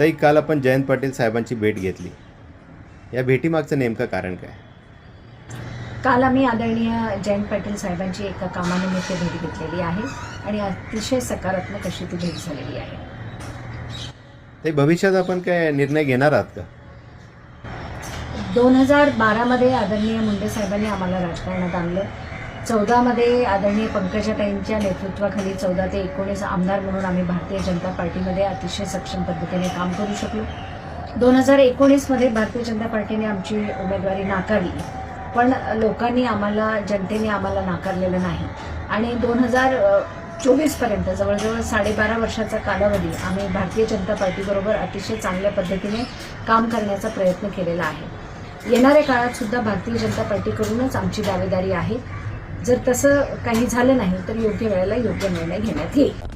ताई काल आपण जयंत पाटील साहेबांची भेट घेतली. या भेटीमागचं नेमकं कारण काय? काल आम्ही आदरणीय जयंत पाटील साहेबांची एका कामानिमित्त भेट घेतलेली आहे आणि अतिशय सकारात्मक अशी ती भेट झालेली आहे. ताई भविष्यात आपण काय निर्णय घेणार आहात का? दोन हजार बारामध्ये आदरणीय मुंडे साहेबांनी आम्हाला राजकारणात आणलं. चौदामध्ये आदरणीय पंकजाताईंच्या नेतृत्वाखाली चौदा ते एकोणीस आमदार म्हणून आम्ही भारतीय जनता पार्टीमध्ये अतिशय सक्षम पद्धतीने काम करू शकलो. दोन हजार एकोणीसमध्ये भारतीय जनता पार्टीने आमची उमेदवारी नाकारली पण लोकांनी आम्हाला जनतेने आम्हाला नाकारलेलं नाही. आणि दोन हजार चोवीसपर्यंत जवळजवळ साडेबारा वर्षाचा कालावधी आम्ही भारतीय जनता पार्टीबरोबर अतिशय चांगल्या पद्धतीने काम करण्याचा प्रयत्न केलेला आहे. येणाऱ्या काळात सुद्धा भारतीय जनता पार्टीकडूनच आमची दावेदारी आहे. जर तसं काही झालं नाही तर योग्य वेळेला योग्य निर्णय घेण्यात येईल.